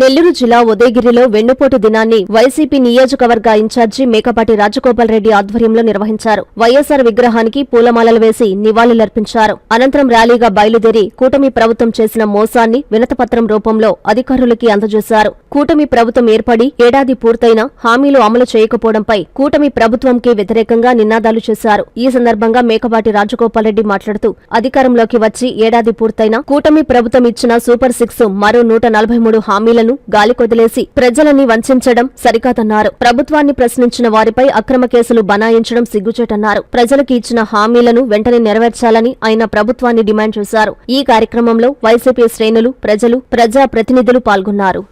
నెల్లూరు జిల్లా ఉదయగిరిలో వెన్నుపోటు దినాన్ని వైసీపీ నియోజకవర్గ ఇన్ఛార్జి మేకపాటి రాజగోపాల్ రెడ్డి ఆధ్వర్యంలో నిర్వహించారు. వైఎస్సార్ విగ్రహానికి పూలమాలలు వేసి నివాళులర్పించారు. అనంతరం ర్యాలీగా బయలుదేరి కూటమి ప్రభుత్వం చేసిన మోసాన్ని వినతపత్రం రూపంలో అధికారులకి అందజేశారు. కూటమి ప్రభుత్వం ఏర్పడి ఏడాది పూర్తయిన హామీలు అమలు చేయకపోవడంపై కూటమి ప్రభుత్వంకి వ్యతిరేకంగా నినాదాలు చేశారు. ఈ సందర్భంగా మేకపాటి రాజగోపాల్ రెడ్డి మాట్లాడుతూ అధికారంలోకి వచ్చి ఏడాది పూర్తయిన కూటమి ప్రభుత్వం ఇచ్చిన సూపర్ సిక్స్ మరో నూట నలభై మూడు హామీలను గాలికొదిలేసి ప్రజలని వంచడం సరికాదన్నారు. ప్రభుత్వాన్ని ప్రశ్నించిన వారిపై అక్రమ కేసులు బనాయించడం సిగ్గుచేటన్నారు. ప్రజలకు ఇచ్చిన హామీలను వెంటనే నెరవేర్చాలని ఆయన ప్రభుత్వాన్ని డిమాండ్ చేశారు. ఈ కార్యక్రమంలో వైసీపీ శ్రేణులు ప్రజలు ప్రజా ప్రతినిధులు పాల్గొన్నారు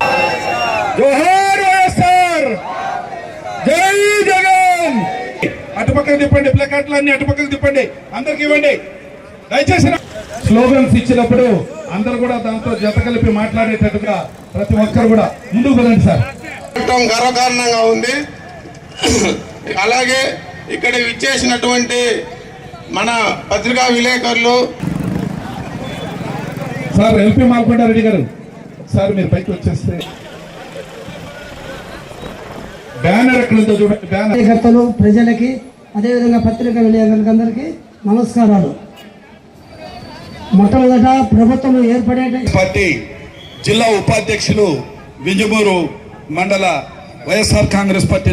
అటుపక్కకు తిప్పండి అటుపక్కకు తిప్పండి అందరికి ఇవ్వండి. దయచేసి స్లోగన్స్ ఇచ్చినప్పుడు అందరు కూడా దాంతో జత కలిపి మాట్లాడేటట్టుగా ప్రతి ఒక్కరు కూడా ముందుకు వెళ్ళండి సార్. గర్వకారణంగా ఉంది. అలాగే ఇక్కడ విచ్చేసినటువంటి మన పత్రికా విలేకరులు. సార్ ఎల్పి మాల్కొండ రెడ్డి గారు సార్ మీరు పైకి వచ్చేస్తే బ్యానర్ ఎక్కడ ఉందో చూడండి బ్యానర్. కార్యకర్తలు ప్రజలకి అదేవిధంగా పత్రికా విలేకరులకు అందరికీ నమస్కారాలు. మొట్టమొదట ప్రభుత్వం ఏర్పడే పార్టీ జిల్లా ఉపాధ్యక్షులు వింజమూరు మండల వైఎస్ఆర్ కాంగ్రెస్ పార్టీ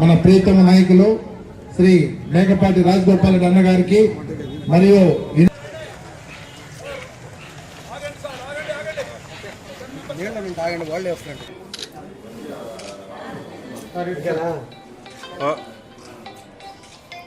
మన ప్రీతమ నాయకులు శ్రీ మేకపాటి రాజగోపాల్ రెడ్డి అన్న గారికి మరియు ఇన్-